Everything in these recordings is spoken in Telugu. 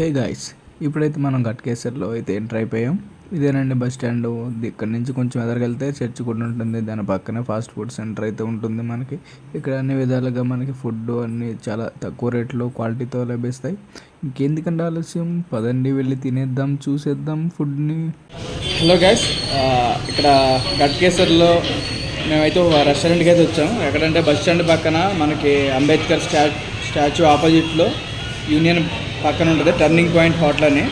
హే గాయస్ ఇప్పుడైతే మనం గట్కేసర్లో అయితే ఎంటర్ అయిపోయాం. ఇదేనండి బస్ స్టాండ్ ఇక్కడ నుంచి కొంచెం ఎదరగెళ్తే చర్చ్ కూడా ఉంటుంది. దాని పక్కనే ఫాస్ట్ ఫుడ్ సెంటర్ అయితే ఉంటుంది మనకి. ఇక్కడ అన్ని విధాలుగా మనకి ఫుడ్ అన్ని చాలా తక్కువ రేట్లో క్వాలిటీతో లభిస్తాయి. ఇంకెందుకంటే ఆలస్యం? పదండి వెళ్ళి తినేద్దాం చూసేద్దాం ఫుడ్ని హలో గైస్ ఇక్కడ గట్కేసర్లో మేమైతే ఒక రెస్టారెంట్కి అయితే వచ్చాము ఎక్కడంటే బస్ స్టాండ్ పక్కన మనకి అంబేద్కర్ స్టా స్టాచ్యూ ఆపోజిట్లో యూనియన్ పక్కన ఉంటుంది టర్నింగ్ పాయింట్ హోటల్ అని.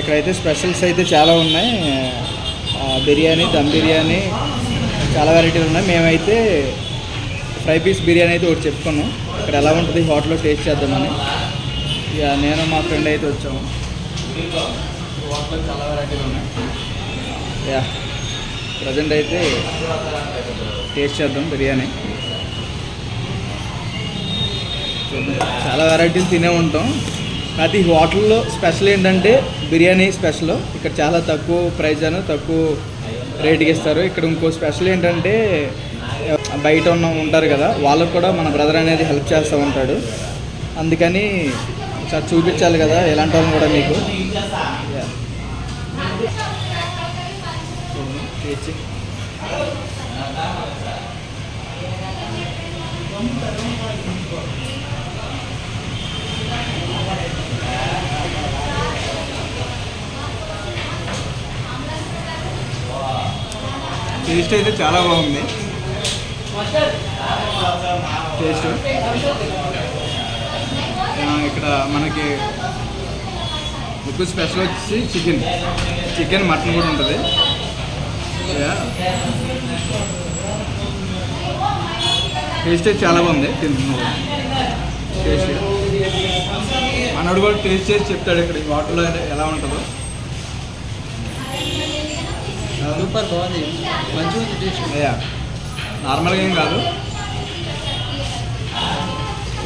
ఇక్కడైతే స్పెషల్స్ అయితే చాలా ఉన్నాయి. బిర్యానీ దమ్ బిర్యానీ చాలా వెరైటీలు ఉన్నాయి. మేమైతే ఫ్రై పీస్ బిర్యానీ అయితే ఒకటి చెప్పుకున్నాం. ఇక్కడ ఎలా ఉంటుంది హోటల్లో టేస్ట్ చేద్దామని. యా, నేను మా ఫ్రెండ్ అయితే వచ్చాము హోటల్లో చాలా వెరైటీలు ఉన్నాయి. యా ప్రజెంట్ అయితే టేస్ట్ చేద్దాం బిర్యానీ. చాలా వెరైటీలు తినే ఉంటాం. ప్రతి హోటల్లో స్పెషల్ ఏంటంటే బిర్యానీ స్పెషల్. ఇక్కడ చాలా తక్కువ ప్రైస్ అని తక్కువ రేట్కి ఇస్తారు. ఇక్కడ ఇంకో స్పెషల్ ఏంటంటే బయట ఉన్న ఉంటారు కదా వాళ్ళకు కూడా మన బ్రదర్ అనేది హెల్ప్ చేస్తూ ఉంటాడు. అందుకని ఒకసారి చూపించాలి కదా ఎలాంటి వాళ్ళని కూడా మీకు. Thank you. టేస్ట్ అయితే చాలా బాగుంది. టేస్ట్. ఇక్కడ మనకి ఎక్కువ స్పెషల్ వచ్చి చికెన్. చికెన్ మటన్ కూడా ఉంటుంది. యా. టేస్ట్ అయితే చాలా బాగుంది. తింటున్నాడు టేస్ట్. మనోడు కూడా టేస్ట్ చేసి చెప్తాడు ఇక్కడ ఈ హోటల్లో ఎలా ఉంటుందో. సూపర్ బాగుంది. మంచిగా ఉంది టేస్ట్. అయ్యా నార్మల్గా ఏం కాదు.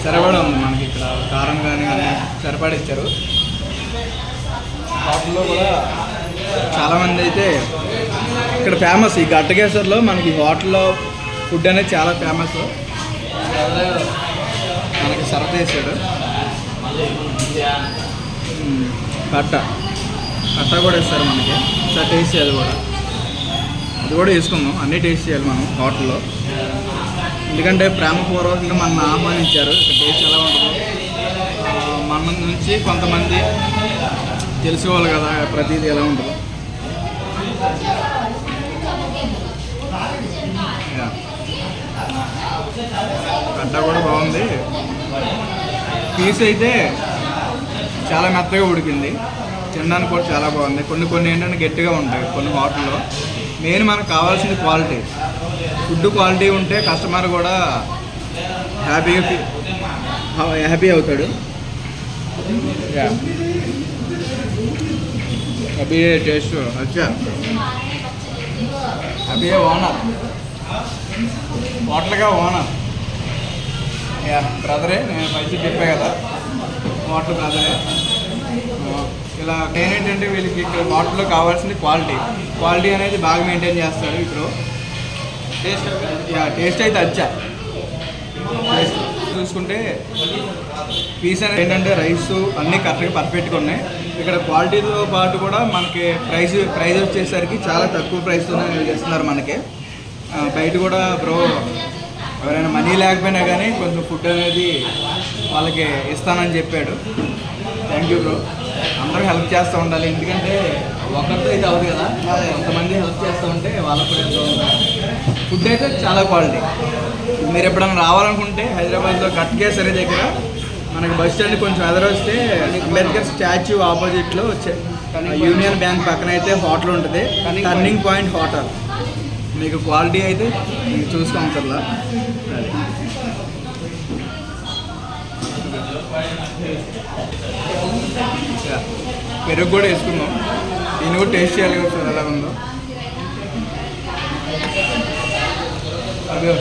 సరిపడా ఉంది మనకి ఇక్కడ కారం కానీ కానీ సరిపడా ఇచ్చారు. హోటల్లో కూడా చాలామంది అయితే ఇక్కడ ఫేమస్ ఈ గట్టకేశ్వర్లో మనకి హోటల్లో ఫుడ్ అనేది చాలా ఫేమస్ మనకి సర్వ్ చేశాడు. కట్ట. కట్ట కూడా ఇస్తారు మనకి. సార్ టేస్ట్ చేయాలి కూడా. అది కూడా వేసుకుందాం. అన్నీ టేస్ట్ చేయాలి మనం హోటల్లో. ఎందుకంటే ప్రేమపూర్వకంగా మన ఆహ్వానించారు. టేస్ట్ ఎలా ఉంటుందో. మన నుంచి కొంతమంది తెలుసుకోవాలి కదా ప్రతిదీ ఎలా ఉంటుందో. గడ్డ కూడా బాగుంది. పీస్ అయితే చాలా మెత్తగా ఉడికింది. తినడానికి కూడా చాలా బాగుంది. కొన్ని కొన్ని ఏంటంటే గట్టిగా ఉంటాయి కొన్ని హోటల్లో. మెయిన్ మనకు కావాల్సింది క్వాలిటీ. ఫుడ్ క్వాలిటీ ఉంటే కస్టమర్ కూడా హ్యాపీగా హ్యాపీ అవుతాడు. అభి టేస్ట్. అచ్చా. అభి ఓనర్ హోటల్గా ఓనర్ యా బ్రదరే నేను పైసలు చెప్పా కదా. హోటల్ బ్రదరే. ఇలా మెయిన్ ఏంటంటే వీళ్ళకి ఇక్కడ హోటల్లో కావాల్సింది క్వాలిటీ. క్వాలిటీ అనేది బాగా మెయింటైన్ చేస్తాడు ఇప్పుడు. టేస్ట్ టేస్ట్ అయితే అచ్చా. చూసుకుంటే పీస్ అనేది ఏంటంటే రైస్ అన్నీ కరెక్ట్గా పర్ఫెక్ట్గా ఉన్నాయి. ఇక్కడ క్వాలిటీతో పాటు కూడా మనకి ప్రైస్ ప్రైస్ వచ్చేసరికి చాలా తక్కువ ప్రైస్తోనే చేస్తున్నారు మనకి. బయట కూడా బ్రో ఎవరైనా మనీ లేకపోయినా కానీ కొంచెం ఫుడ్ అనేది వాళ్ళకి ఇస్తానని చెప్పాడు. Thank you bro. అందరూ హెల్ప్ చేస్తూ ఉండాలి. ఎందుకంటే ఒకరితో ఇది అవ్వదు కదా. కొంతమంది హెల్ప్ చేస్తూ ఉంటే వాళ్ళకు కూడా ఎంతో ఫుడ్ అయితే చాలా క్వాలిటీ మీరు ఎప్పుడైనా రావాలనుకుంటే హైదరాబాద్లో కట్కేసరి దగ్గర మనకి బస్ స్టాండ్ కొంచెం ఎదరొస్తే అంబేద్కర్ స్టాచ్యూ ఆపోజిట్లో వచ్చే యూనియన్ బ్యాంక్ పక్కన అయితే హోటల్ ఉంటుంది. టర్నింగ్ పాయింట్ హోటల్ మీకు క్వాలిటీ అయితే మీకు యా. పెరుగు కూడా వేసుకుందాం. దీన్ని కూడా టేస్ట్ చేయాలి కదా ఎలా ఉందో. అదే